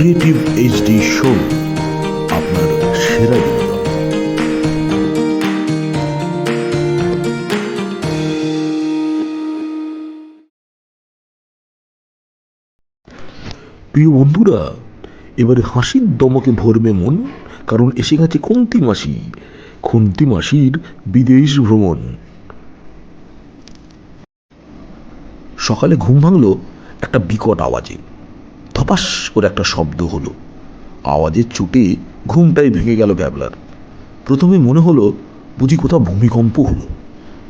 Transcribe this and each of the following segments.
Creative HD show আপনার সেরা প্রিয় বন্ধুরা, এবারে হাসির দমকে ভরবে মন, কারণ এসে গেছে খুন্তি মাসি। খুন্তি মাসির বিদেশ ভ্রমণ। সকালে ঘুম ভাঙলো একটা বিকট আওয়াজে। ধপাস করে একটা শব্দ হলো। আওয়াজের চুটে ঘুমটাই ভেঙে গেল ভ্যাবলার প্রথমে মনে হলো বুঝি কোথাও ভূমিকম্প হলো।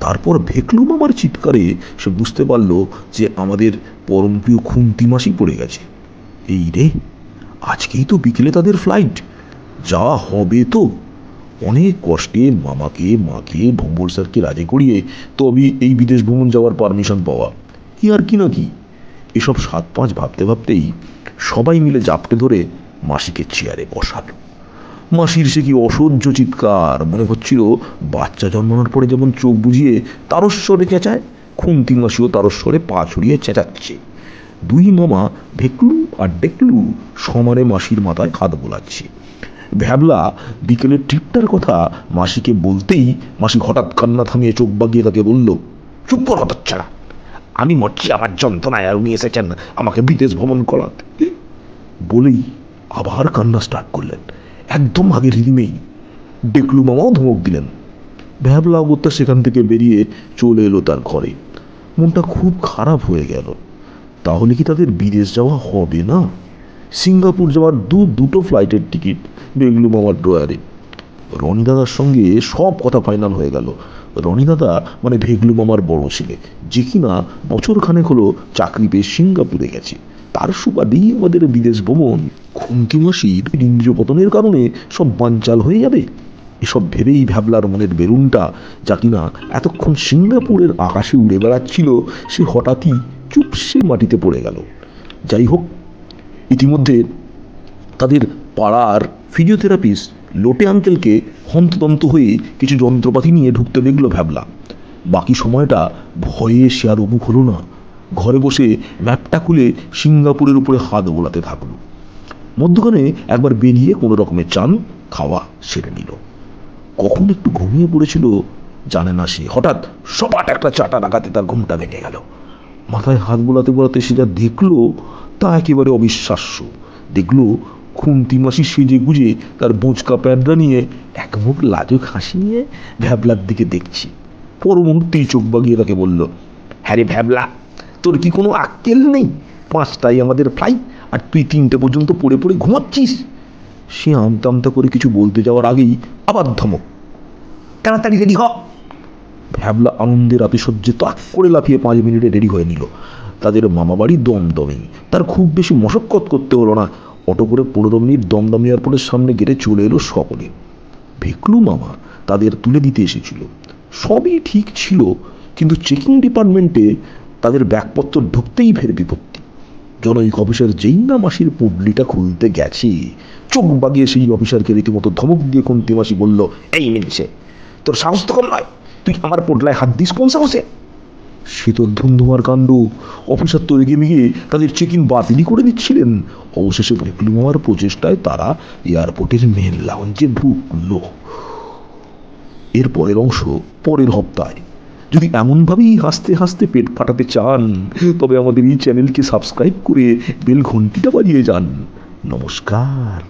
তারপর ভেকলু মামার চিৎকারে, সে বুঝতে পারল যে আমাদের পরমপ্রিয় খুন্তি মাসি পড়ে গেছে। এই রে, আজকেই তো বিকেলে তাদের ফ্লাইট যা হবে তো। অনেক কষ্টে মামাকে, মাকে ভম্বর স্যারকে রাজি করিয়ে তবে এই বিদেশ ভ্রমণ যাওয়ার পারমিশন পাওয়া। কি আর কি না কি? এসব সাত পাঁচ ভাবতে ভাবতেই সবাই মিলে জাপটে ধরে মাসিকে চেয়ারে বসালো। মাসির সে কি অসহ্য চিৎকার, মনে হচ্ছিল বাচ্চা জন্মানোর পরে যেমন চোখ বুঝিয়ে তারস্বরে চেঁচায়, খুন্তি মাসিও তারস্বরে পা ছড়িয়ে চেঁচাচ্ছে। দুই মামা ভেকলু আর ডেকলু সমানে মাসির মাথায় হাত বোলাচ্ছে। ভ্যাবলা বিকেলের ট্রিপটার কথা মাসিকে বলতেই মাসি হঠাৎ কান্না থামিয়ে চোখ বাগিয়ে তাকে বলল, চুপ কর হঠাৎ ছাড়া আমি মরছি আমার যন্ত্রণায় আর উনি এসেছেন আমাকে বিদেশ ভ্রমণ করাতে। বলেই আবার কান্না স্টার্ট করলেন। একদম আগের রিদিমেই ডেকলু মামাও ধমক দিলেন। ভ্যাবলা অগত্যা সেখান থেকে বেরিয়ে চলে এলো তার ঘরে। মনটা খুব খারাপ হয়ে গেল। তাহলে কি তাদের বিদেশ যাওয়া হবে না? সিঙ্গাপুর যাওয়ার দু দুটো ফ্লাইটের টিকিট বেগলু মামার ড্রয়ারে রনি দাদার সঙ্গে সব কথা ফাইনাল হয়ে গেল। রনি দাদা মানে ভেগলু মামার বড় ছেলে। যে কিনা বছরখানেক হলো চাকরি পেয়ে সিঙ্গাপুরে গেছে। তার সুবাদেই আমাদের বিদেশ ভ্রমণ। খুমকি মাসির ইন্দ্রিয় পতনের কারণে সব বানচাল হয়ে যাবে। এসব ভেবেই ভ্যাবলার মনের বেলুনটা, যা কিনা এতক্ষণ সিঙ্গাপুরের আকাশে উড়ে বেড়াচ্ছিল, সে হঠাৎই চুপসে মাটিতে পড়ে গেল। যাই হোক, ইতিমধ্যে তাদের পাড়ার ফিজিওথেরাপিস্ট লোটে আঙ্কেলকে হন্তদন্ত হয়ে কিছু যন্ত্রপাতি নিয়ে ঢুকতে দেখল ভ্যাবলা। বাকি সময়টা ভয়ে সে আর অমুখ হলো না। ঘরে বসে ম্যাপটা খুলে সিঙ্গাপুরের উপরে হাত বোলাতে থাকল। মধ্যখানে একবার বেরিয়ে কোনো রকমের চান, খাওয়া সেরে নিল। কখন একটু ঘুমিয়ে পড়েছিল জানে না সে। হঠাৎ সপাট একটা চাটা লাগাতে তার ঘুমটা ভেঙে গেল। মাথায় হাত বোলাতে বোলাতে সে যা দেখল তা একেবারে অবিশ্বাস্য। দেখল খুন্তি মাসি সেজে গুজে তার বোঁচকা প্যান্টটা নিয়ে এক মুখ লাজুক হাসি নিয়ে ভ্যাবলার দিকে দেখছি। পর চোখ বাগিয়ে তাকে বলল হ্যাঁ রে ভ্যাবলা তোর কি কোনো আক্কেল নেই? পাঁচটাই আমাদের ফ্লাইট আর তুই তিনটে পর্যন্ত পড়ে পড়ে ঘুমাচ্ছিস। সে আমতা আমতা করে কিছু বলতে যাওয়ার আগেই আবার ধমক। তাড়াতাড়ি রেডি হ। ভ্যাবলা আনন্দের আতিশয্যে তাক করে লাফিয়ে পাঁচ মিনিটে রেডি হয়ে নিল। তাদের মামাবাড়ি দমদমেই। তার খুব বেশি মশক্কত করতে হলো না। অটো করে পনেরো মিনিট দমদম এয়ারপোর্টের সামনে গেটে চলে এলো সকলে। ভেকলু মামা তাদের তুলে দিতে এসেছিল। সবই ঠিক ছিল, কিন্তু চেকিং ডিপার্টমেন্টে তাদের ব্যাগপত্র ঢুকতেই ফের বিপত্তি। জনৈক অফিসার যেই না মাসির পুডলিটা খুলতে গেছে। চোখ বাগিয়ে সেই অফিসারকে রীতিমতো ধমক দিয়ে কুন্তি মাসি বলল, এই মিনছে তোর সাহস তো কম নয়, তুই আমার পোডলায় হাত দিস কোন সাহসে? শীতল ধুমধুমার কাণ্ড, অফিসার তো রেগে মেগে তাদের চেক ইন বাতিলই করে দিচ্ছিলেন। অবশেষে ভেকলু মামার প্রচেষ্টায় তারা এয়ারপোর্টের মেন লাউঞ্জে ঢুকলো। এর পরের অংশ পরের হপ্তায়। যদি এমনভাবেই হাসতে হাসতে পেট ফাটাতে চান, তবে আমাদের এই চ্যানেলকে সাবস্ক্রাইব করে বেল ঘন্টিটা বাজিয়ে যান। নমস্কার।